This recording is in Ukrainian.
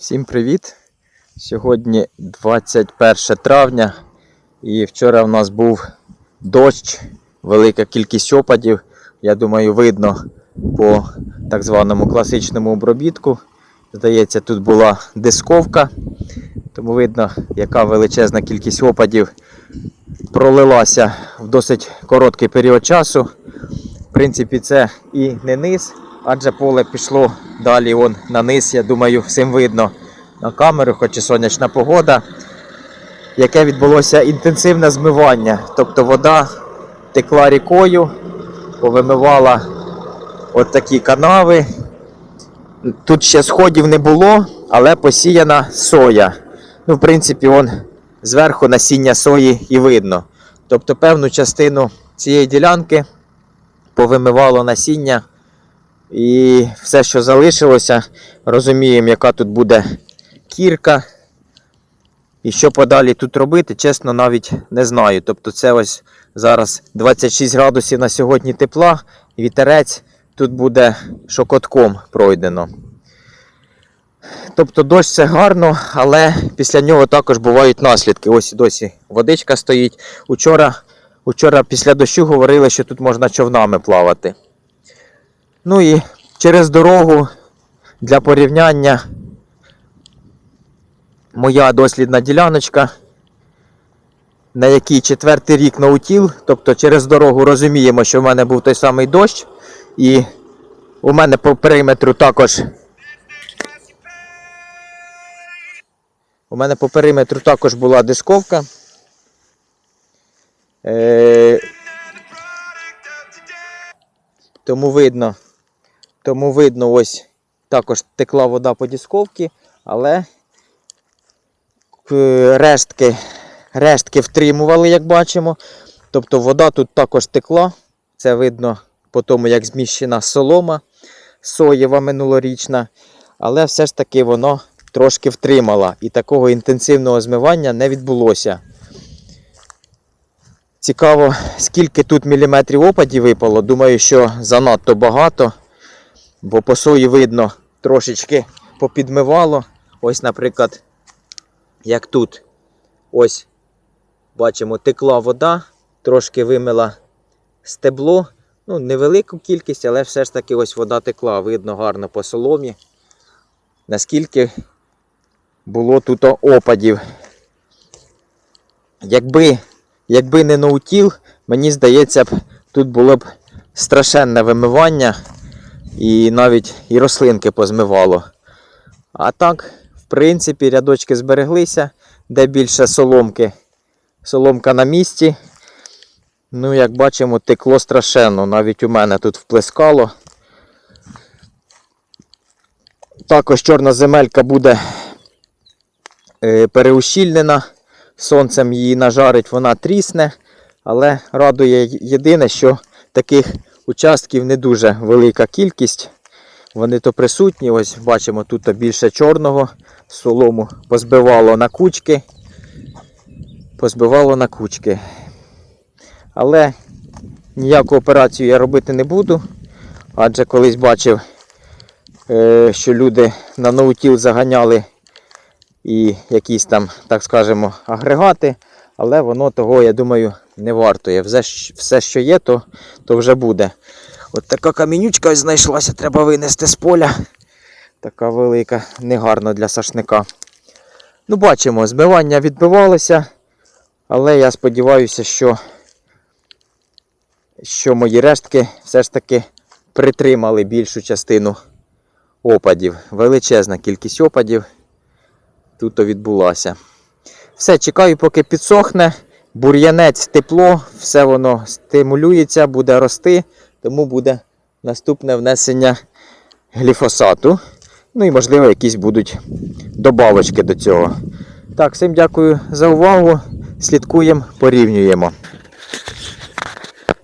Всім привіт! Сьогодні 21 травня і вчора в нас був дощ, велика кількість опадів. Я думаю, видно по так званому класичному обробітку. Здається, тут була дисковка, тому видно, яка величезна кількість опадів пролилася в досить короткий період часу. В принципі, це і не низ, адже поле пішло далі он на низ, я думаю, всім видно на камеру, хоч і сонячна погода, яке відбулося інтенсивне змивання. Тобто вода текла рікою, повимивала от такі канави. Тут ще сходів не було, але посіяна соя. Ну, в принципі, он зверху насіння сої і видно. Тобто певну частину цієї ділянки повимивало насіння. І все, що залишилося, розуміємо, яка тут буде кірка. І що подалі тут робити, чесно, навіть не знаю. Тобто це ось зараз 26 градусів на сьогодні тепла, вітерець тут буде шокотком пройдено. Тобто дощ це гарно, але після нього також бувають наслідки. Ось і досі водичка стоїть. Учора, учора після дощу говорили, що тут можна човнами плавати. Ну і через дорогу для порівняння моя дослідна діляночка, на якій четвертий рік наутіл, тобто через дорогу розуміємо, що в мене був той самий дощ, і у мене по периметру також. У мене по периметру також була дисковка. Е, тому видно, тому видно, ось також текла вода по дисковці, але е, рештки, рештки втримували, як бачимо. Тобто вода тут також текла. Це видно по тому, як зміщена солома соєва минулорічна. Але все ж таки воно трошки втримала і такого інтенсивного змивання не відбулося. Цікаво, скільки тут міліметрів опадів випало. Думаю, що занадто багато, бо по сої видно трошечки попідмивало. Ось, наприклад, як тут. Ось, бачимо, текла вода, трошки вимила стебло. Ну, невелику кількість, але все ж таки ось вода текла. Видно гарно по соломі. Наскільки було тут опадів. Якби Якби не ноутіл, мені здається, тут було б страшенне вимивання і навіть і рослинки позмивало. А так, в принципі, рядочки збереглися, де більше соломки. Соломка на місці. Ну, як бачимо, текло страшенно. Навіть у мене тут вплескало. Також чорна земелька буде е, переущільнена сонцем її нажарить, вона трісне. Але радує єдине, що таких участків не дуже велика кількість. Вони то присутні, ось бачимо, тут більше чорного, солому позбивало на кучки. Позбивало на кучки. Але ніяку операцію я робити не буду. Адже колись бачив, е, що люди на ноутіл заганяли і якісь там, так скажемо, агрегати, але воно того, я думаю, не вартує. Все, все що є, то, то вже буде. От така камінючка знайшлася, треба винести з поля. Така велика, негарна для сашника. Ну, бачимо, збивання відбивалося, але я сподіваюся, що, що мої рештки все ж таки притримали більшу частину опадів. Величезна кількість опадів тут відбулася. Все, чекаю, поки підсохне. Бур'янець тепло, все воно стимулюється, буде рости, тому буде наступне внесення гліфосату. Ну і, можливо, якісь будуть добавочки до цього. Так, всім дякую за увагу. Слідкуємо, порівнюємо.